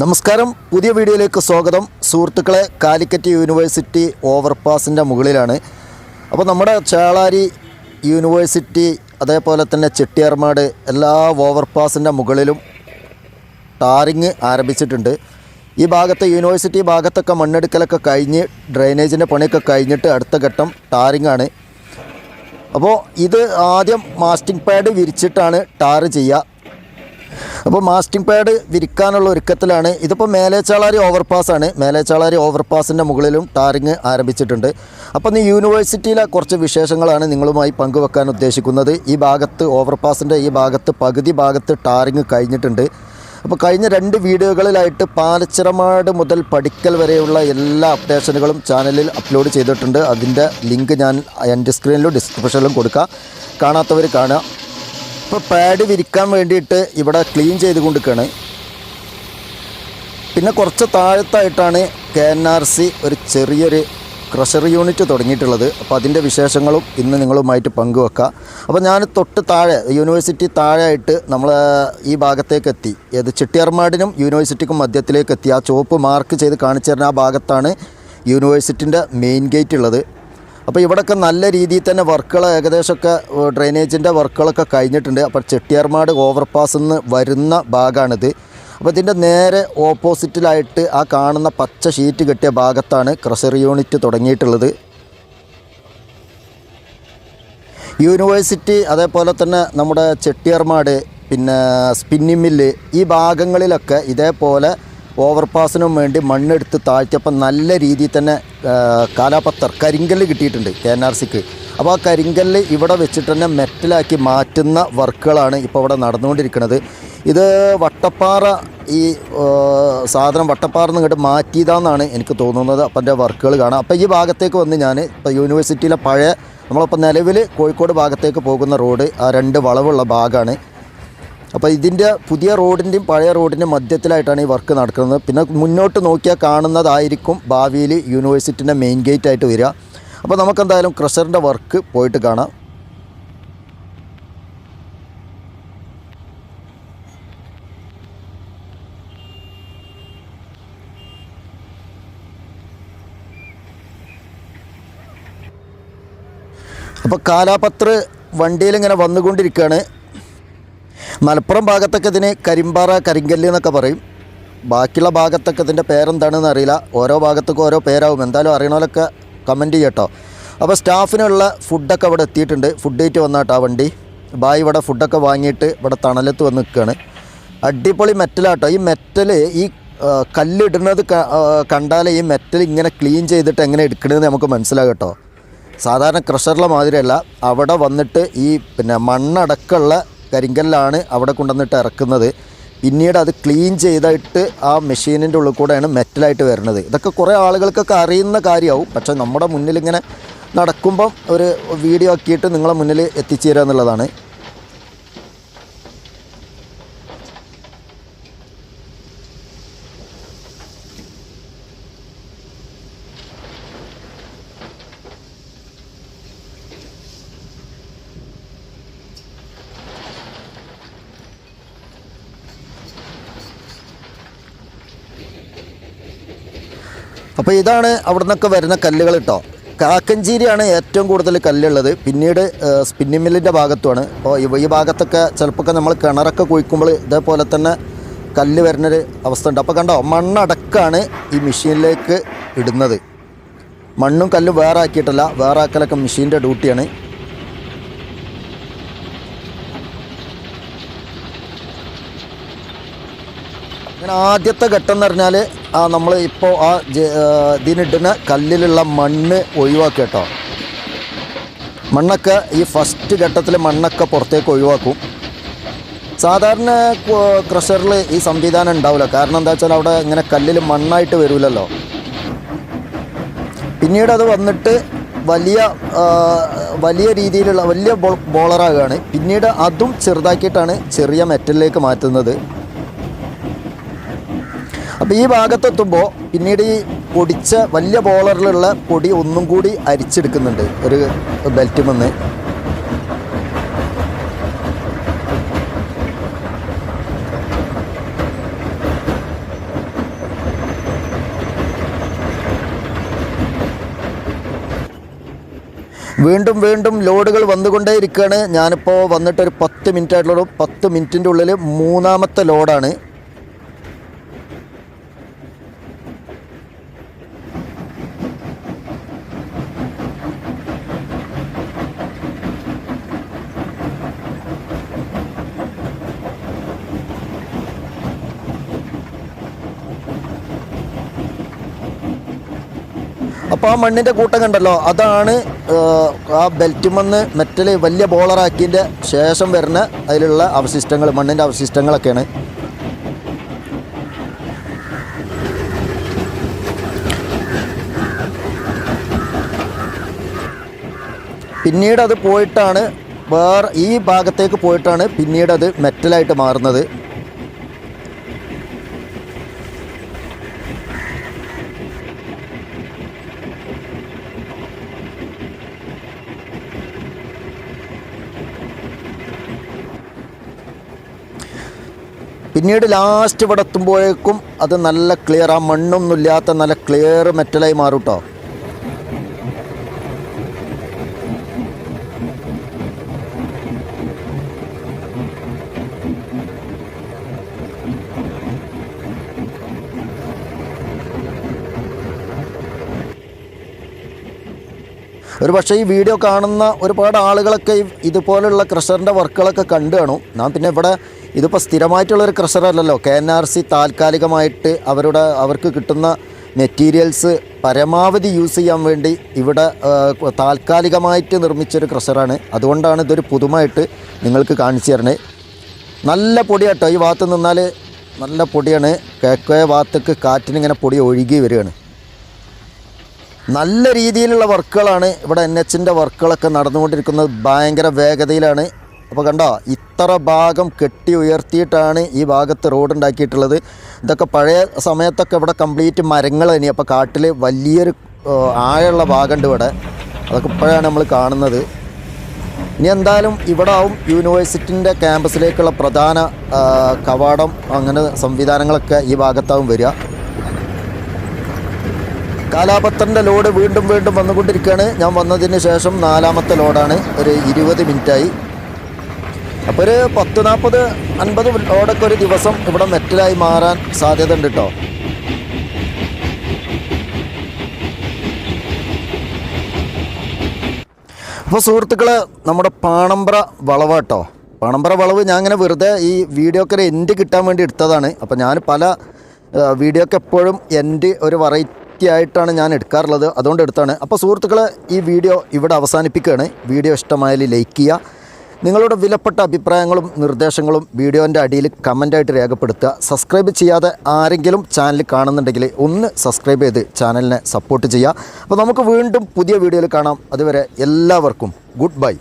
നമസ്കാരം. പുതിയ വീഡിയോയിലേക്ക് സ്വാഗതം. സുഹൃത്തുക്കളെ കാലിക്കറ്റ് യൂണിവേഴ്സിറ്റി ഓവർപാസിന്റെ മുകളിലാണ്. അപ്പോൾ നമ്മുടെ ചേളാരി യൂണിവേഴ്സിറ്റി അതേപോലെ തന്നെ ചെട്ടിയാർമാട് എല്ലാ ഓവർപാസിന്റെ മുകളിലും ടാറിങ് ആരംഭിച്ചിട്ടുണ്ട്. ഈ ഭാഗത്തെ യൂണിവേഴ്സിറ്റി ഭാഗത്തൊക്കെ മണ്ണെടുക്കലൊക്കെ കഴിഞ്ഞ് ഡ്രെയിനേജിന്റെ പണിയൊക്കെ കഴിഞ്ഞിട്ട് അടുത്ത ഘട്ടം ടാറിങ് ആണ്. അപ്പോൾ ഇത് ആദ്യം മാസ്റ്റിംഗ് പാഡ് വിരിച്ചിട്ടാണ് ടാർ ചെയ്യുക. അപ്പോൾ മാസ്റ്റിംഗ് പാഡ് വിരിക്കാനുള്ള ഒരുക്കത്തിലാണ്. ഇതിപ്പോൾ മേലേച്ചാളാരി ഓവർപാസ് ആണ് മേലേച്ചാളാരി ഓവർപാസിന്റെ മുകളിലും ടാറിങ് ആരംഭിച്ചിട്ടുണ്ട്. അപ്പോൾ ഈ യൂണിവേഴ്സിറ്റിയിലെ കുറച്ച് വിശേഷങ്ങളാണ് നിങ്ങളുമായി പങ്കുവെക്കാൻ ഉദ്ദേശിക്കുന്നത്. ഈ ഭാഗത്ത് ഓവർപാസിന്റെ ഈ ഭാഗത്ത് പകുതി ഭാഗത്ത് ടാറിങ് കഴിഞ്ഞിട്ടുണ്ട്. അപ്പോൾ കഴിഞ്ഞ രണ്ട് വീഡിയോകളിലായിട്ട് പാലച്ചിറമാട് മുതൽ പഠിക്കൽ വരെയുള്ള എല്ലാ അപ്ഡേഷനുകളും ചാനലിൽ അപ്ലോഡ് ചെയ്തിട്ടുണ്ട്. അതിന്റെ ലിങ്ക് ഞാൻ എന്റെ സ്ക്രീനിലും ഡിസ്ക്രിപ്ഷനിലും കൊടുക്കാം. കാണാത്തവർ കാണുക. ഇപ്പോൾ പാഡ് വിരിക്കാൻ വേണ്ടിയിട്ട് ഇവിടെ ക്ലീൻ ചെയ്ത് കൊണ്ടിരിക്കുകയാണ് പിന്നെ കുറച്ച് താഴത്തായിട്ടാണ് കെ എൻ ആർ സി ഒരു ചെറിയൊരു ക്രഷർ യൂണിറ്റ് തുടങ്ങിയിട്ടുള്ളത്. അപ്പോൾ അതിന്റെ വിശേഷങ്ങളും ഇന്ന് നിങ്ങളുമായിട്ട് പങ്കുവെക്കാം. അപ്പോൾ ഞാൻ തൊട്ട് താഴെ യൂണിവേഴ്സിറ്റി താഴെയായിട്ട് നമ്മൾ ഈ ഭാഗത്തേക്ക് എത്തി. ഏത് ചെട്ടിയാർമാടിനും യൂണിവേഴ്സിറ്റിക്കും മധ്യത്തിലേക്ക് എത്തി. ആ ചുവപ്പ് മാർക്ക് ചെയ്ത് കാണിച്ചു തരുന്ന ആ ഭാഗത്താണ് യൂണിവേഴ്സിറ്റിന്റെ മെയിൻ ഗേറ്റ് ഉള്ളത്. അപ്പോൾ ഇവിടെയൊക്കെ നല്ല രീതിയിൽ തന്നെ വർക്കുകൾ ഏകദേശമൊക്കെ ഡ്രെയിനേജിന്റെ വർക്കുകളൊക്കെ കഴിഞ്ഞിട്ടുണ്ട്. അപ്പോൾ ചെട്ടിയാർമാട് ഓവർപാസ് നിന്ന് വരുന്ന ഭാഗമാണിത് അപ്പോൾ ഇതിന്റെ നേരെ ഓപ്പോസിറ്റിലായിട്ട് ആ കാണുന്ന പച്ച ഷീറ്റ് കെട്ടിയ ഭാഗത്താണ് ക്രഷർ യൂണിറ്റ് തുടങ്ങിയിട്ടുള്ളത്. യൂണിവേഴ്സിറ്റി അതേപോലെ തന്നെ നമ്മുടെ ചെട്ടിയാർമാട് പിന്നെ സ്പിന്നി മില്ല് ഈ ഭാഗങ്ങളിലൊക്കെ ഇതേപോലെ ഓവർപാസിനും വേണ്ടി മണ്ണെടുത്ത് താഴ്ത്തിയപ്പോൾ നല്ല രീതിയിൽ തന്നെ കാലാപത്തർ കരിങ്കല്ല് കിട്ടിയിട്ടുണ്ട് കെ എൻ ആർ സിക്ക്. അപ്പോൾ ആ കരിങ്കല്ല് ഇവിടെ വെച്ചിട്ട് തന്നെ മെറ്റലാക്കി മാറ്റുന്ന വർക്കുകളാണ് ഇപ്പോൾ ഇവിടെ നടന്നുകൊണ്ടിരിക്കുന്നത്. ഇത് വട്ടപ്പാറ ഈ സാധനം വട്ടപ്പാറ ഇങ്ങോട്ട് മാറ്റിയതാണെന്നാണ് എനിക്ക് തോന്നുന്നത്. അപ്പം എന്റെ വർക്കുകൾ കാണാം. അപ്പോൾ ഈ ഭാഗത്തേക്ക് വന്ന് ഞാൻ ഇപ്പോൾ യൂണിവേഴ്സിറ്റിയിലെ പഴയ നമ്മളിപ്പോൾ നിലവിൽ കോഴിക്കോട് ഭാഗത്തേക്ക് പോകുന്ന റോഡ് ആ രണ്ട് വളവുള്ള ഭാഗമാണ്. അപ്പോൾ ഇതിന്റെ പുതിയ റോഡിന്റെയും പഴയ റോഡിന്റെയും മധ്യത്തിലായിട്ടാണ് ഈ വർക്ക് നടക്കുന്നത്. പിന്നെ മുന്നോട്ട് നോക്കിയാൽ കാണുന്നതായിരിക്കും ഭാവിയിൽ യൂണിവേഴ്സിറ്റിന്റെ മെയിൻ ഗേറ്റ് ആയിട്ട് വരിക. അപ്പോൾ നമുക്കെന്തായാലും ക്രഷറിന്റെ വർക്ക് പോയിട്ട് കാണാം. അപ്പോൾ കാലാപത്ര വണ്ടിയിൽ ഇങ്ങനെ വന്നുകൊണ്ടിരിക്കുകയാണ്. മലപ്പുറം ഭാഗത്തൊക്കെ ഇതിന് കരിമ്പാറ കരിങ്കല്ല് എന്നൊക്കെ പറയും. ബാക്കിയുള്ള ഭാഗത്തൊക്കെ ഇതിന്റെ പേരെന്താണെന്ന് അറിയില്ല. ഓരോ ഭാഗത്തൊക്കെ ഓരോ പേരാവും. എന്തായാലും അറിയണമല്ലൊക്കെ കമന്റ് ചെയ്യട്ടോ. അപ്പോൾ സ്റ്റാഫിനുള്ള ഫുഡൊക്കെ ഇവിടെ എത്തിയിട്ടുണ്ട്. ഫുഡ് ആയിട്ട് വന്നാട്ടോ ആ വണ്ടി. ബായ് ഇവിടെ ഫുഡൊക്കെ വാങ്ങിയിട്ട് ഇവിടെ തണലത്ത് വന്ന് നിൽക്കുകയാണ് അടിപൊളി മെറ്റലാട്ടോ. ഈ മെറ്റൽ ഈ കല്ലിടുന്നത് കണ്ടാൽ ഈ മെറ്റൽ ഇങ്ങനെ ക്ലീൻ ചെയ്തിട്ട് എങ്ങനെ എടുക്കണമെന്ന് നമുക്ക് മനസ്സിലാകും കേട്ടോ സാധാരണ ക്രഷറിലെ മാതിരിയല്ല. അവിടെ വന്നിട്ട് ഈ പിന്നെ മണ്ണടക്കമുള്ള കരിങ്കല്ലാണ് അവിടെ കൊണ്ടുവന്നിട്ട് ഇറക്കുന്നത്. പിന്നീട് അത് ക്ലീൻ ചെയ്തിട്ട് ആ മെഷീനിന്റെ ഉള്ളിൽ കൂടെയാണ് മെറ്റലായിട്ട് വരുന്നത്. ഇതൊക്കെ കുറേ ആളുകൾക്കൊക്കെ അറിയുന്ന കാര്യമാവും. പക്ഷേ നമ്മുടെ മുന്നിൽ ഇങ്ങനെ നടക്കുമ്പം ഒരു വീഡിയോ ആക്കിയിട്ട് നിങ്ങളെ മുന്നിൽ എത്തിച്ചു തരിക എന്നുള്ളതാണ് അപ്പോൾ ഇതാണ് അവിടെ നിന്നൊക്കെ വരുന്ന കല്ലുകൾ കേട്ടോ കാക്കഞ്ചേരിയാണ് ഏറ്റവും കൂടുതൽ കല്ലുള്ളത്. പിന്നീട് സ്പിന്നിങ് മില്ലിന്റെ ഭാഗത്തുമാണ്. അപ്പോൾ ഈ ഭാഗത്തൊക്കെ ചിലപ്പോൾ നമ്മൾ കിണറൊക്കെ കുഴിക്കുമ്പോൾ ഇതേപോലെ തന്നെ കല്ല് വരുന്നൊരു അവസ്ഥ ഉണ്ട്. അപ്പോൾ കണ്ടോ മണ്ണടക്കാണ് ഈ മെഷീനിലേക്ക് ഇടുന്നത്. മണ്ണും കല്ലും വേറെ ആക്കിയിട്ടല്ല വേറെ ആക്കലൊക്കെ മെഷീന്റെ ഡ്യൂട്ടിയാണ്. അങ്ങനെ ആദ്യത്തെ ഘട്ടം എന്ന് പറഞ്ഞാൽ ആ നമ്മൾ ഇപ്പോൾ ആ ഇതിനിട്ടുന്ന കല്ലിലുള്ള മണ്ണ് ഒഴിവാക്കുക കേട്ടോ. മണ്ണൊക്കെ ഈ ഫസ്റ്റ് ഘട്ടത്തിൽ മണ്ണൊക്കെ പുറത്തേക്ക് ഒഴിവാക്കും. സാധാരണ ക്രഷറിൽ ഈ സംവിധാനം ഉണ്ടാവില്ല. കാരണം എന്താ വെച്ചാൽ അവിടെ ഇങ്ങനെ കല്ലിൽ മണ്ണായിട്ട് വരില്ലല്ലോ പിന്നീട് അത് വന്നിട്ട് വലിയ വലിയ രീതിയിലുള്ള വലിയ ബോളറാകുകയാണ് പിന്നീട് അതും ചെറുതാക്കിയിട്ടാണ് ചെറിയ മെറ്റലിലേക്ക് മാറ്റുന്നത്. അപ്പം ഈ ഭാഗത്തെത്തുമ്പോൾ പിന്നീട് ഈ പൊടിച്ച വലിയ ബോളറിലുള്ള പൊടി ഒന്നും കൂടി അരിച്ചെടുക്കുന്നുണ്ട് ഒരു ബെൽറ്റ് വന്ന് വീണ്ടും വീണ്ടും ലോഡുകൾ വന്നുകൊണ്ടേയിരിക്കുകയാണ് ഞാനിപ്പോൾ വന്നിട്ടൊരു പത്ത് മിനിറ്റ് ആയിട്ടുള്ളൂ പത്ത് മിനിറ്റിന്റെ ഉള്ളിൽ മൂന്നാമത്തെ ലോഡാണ്. അപ്പോൾ ആ മണ്ണിന്റെ കൂട്ടം കണ്ടല്ലോ. അതാണ് ആ ബെൽറ്റുമെന്ന് മെറ്റൽ വലിയ ബോളറാക്കിന്റെ ശേഷം വരുന്ന അതിലുള്ള അവശിഷ്ടങ്ങൾ മണ്ണിന്റെ അവശിഷ്ടങ്ങളൊക്കെയാണ്. പിന്നീട് അത് പോയിട്ടാണ് വേറെ ഈ ഭാഗത്തേക്ക് പോയിട്ടാണ് പിന്നീട് അത് മെറ്റലായിട്ട് മാറുന്നത്. പിന്നീട് ലാസ്റ്റ് ഇവിടെ എത്തുമ്പോഴേക്കും അത് നല്ല ക്ലിയർ ആ മണ്ണൊന്നും ഇല്ലാത്ത നല്ല ക്ലിയർ മെറ്റലായി മാറും കേട്ടോ ഒരു പക്ഷേ ഈ വീഡിയോ കാണുന്ന ഒരുപാട് ആളുകളൊക്കെ ഇതുപോലുള്ള ക്രഷറിന്റെ വർക്കുകളൊക്കെ കണ്ടു കാണും. ഞാൻ പിന്നെ ഇവിടെ ഇതിപ്പോൾ സ്ഥിരമായിട്ടുള്ളൊരു ക്രഷറല്ലല്ലോ കെ എൻ ആർ സി താൽക്കാലികമായിട്ട് അവരുടെ അവർക്ക് കിട്ടുന്ന മെറ്റീരിയൽസ് പരമാവധി യൂസ് ചെയ്യാൻ വേണ്ടി ഇവിടെ താൽക്കാലികമായിട്ട് നിർമ്മിച്ചൊരു ക്രഷറാണ് അതുകൊണ്ടാണ് ഇതൊരു പുതുമായിട്ട് നിങ്ങൾക്ക് കാണിച്ചു തരണേ നല്ല പൊടിയാട്ടോ. ഈ ഭാഗത്ത് നിന്നാൽ നല്ല പൊടിയാണ്. കിഴക്കേ ഭാഗത്തേക്ക് കാറ്റിനിങ്ങനെ പൊടി ഒഴുകി വരികയാണ്. നല്ല രീതിയിലുള്ള വർക്കുകളാണ് ഇവിടെ എൻ എച്ചിന്റെ വർക്കുകളൊക്കെ നടന്നുകൊണ്ടിരിക്കുന്നത്. ഭയങ്കര വേഗതയിലാണ്. അപ്പോൾ കണ്ടോ ഇത്ര ഭാഗം കെട്ടി ഉയർത്തിയിട്ടാണ് ഈ ഭാഗത്ത് റോഡ് ഉണ്ടാക്കിയിട്ടുള്ളത്. ഇതൊക്കെ പഴയ സമയത്തൊക്കെ ഇവിടെ കംപ്ലീറ്റ് മരങ്ങൾ തന്നെ അപ്പോൾ കാട്ടിൽ വലിയൊരു ആഴമുള്ള ഭാഗമുണ്ട് ഇവിടെ. അതൊക്കെ ഇപ്പോഴാണ് നമ്മൾ കാണുന്നത്. ഇനി എന്തായാലും ഇവിടെ ആവും യൂണിവേഴ്സിറ്റിന്റെ ക്യാമ്പസിലേക്കുള്ള പ്രധാന കവാടം അങ്ങനെ സംവിധാനങ്ങളൊക്കെ ഈ ഭാഗത്താവും വരിക. കാലാപത്രന്റെ ലോഡ് വീണ്ടും വീണ്ടും വന്നുകൊണ്ടിരിക്കുകയാണ്. ഞാൻ വന്നതിന് ശേഷം നാലാമത്തെ ലോഡാണ്. ഒരു ഇരുപത് മിനിറ്റായി. അപ്പോൾ ഒരു പത്ത് നാൽപ്പത് അൻപത് ലോഡൊക്കെ ഒരു ദിവസം ഇവിടെ മെറ്റലായി മാറാൻ സാധ്യത ഉണ്ട് കേട്ടോ അപ്പോൾ സുഹൃത്തുക്കളെ നമ്മുടെ പാണമ്പ്ര വളവ് കേട്ടോ പാണമ്പ്ര വളവ് ഞാൻ അങ്ങനെ വെറുതെ ഈ വീഡിയോക്ക് ഒരു എൻഡ് കിട്ടാൻ വേണ്ടി എടുത്തതാണ്. അപ്പോൾ ഞാൻ പല വീഡിയോ വീഡിയോക്ക് എപ്പോഴും എൻഡ് ഒരു വെറൈറ്റി ആയിട്ടാണ് ഞാൻ എടുക്കാറുള്ളത്. അതുകൊണ്ട് എടുത്താണ്. അപ്പോൾ സുഹൃത്തുക്കളെ ഈ വീഡിയോ ഇവിടെ അവസാനിപ്പിക്കുകയാണ്. വീഡിയോ ഇഷ്ടമായാൽ ലൈക്ക് ചെയ്യുക. നിങ്ങളുടെ വിലപ്പെട്ട അഭിപ്രായങ്ങളും നിർദ്ദേശങ്ങളും വീഡിയോന്റെ അടിയിൽ കമന്റായിട്ട് രേഖപ്പെടുത്തുക. സബ്സ്ക്രൈബ് ചെയ്യാതെ ആരെങ്കിലും ചാനൽ കാണുന്നുണ്ടെങ്കിൽ ഒന്ന് സബ്സ്ക്രൈബ് ചെയ്ത് ചാനലിനെ സപ്പോർട്ട് ചെയ്യുക. അപ്പോൾ നമുക്ക് വീണ്ടും പുതിയ വീഡിയോയിൽ കാണാം. അതുവരെ എല്ലാവർക്കും ഗുഡ് ബൈ.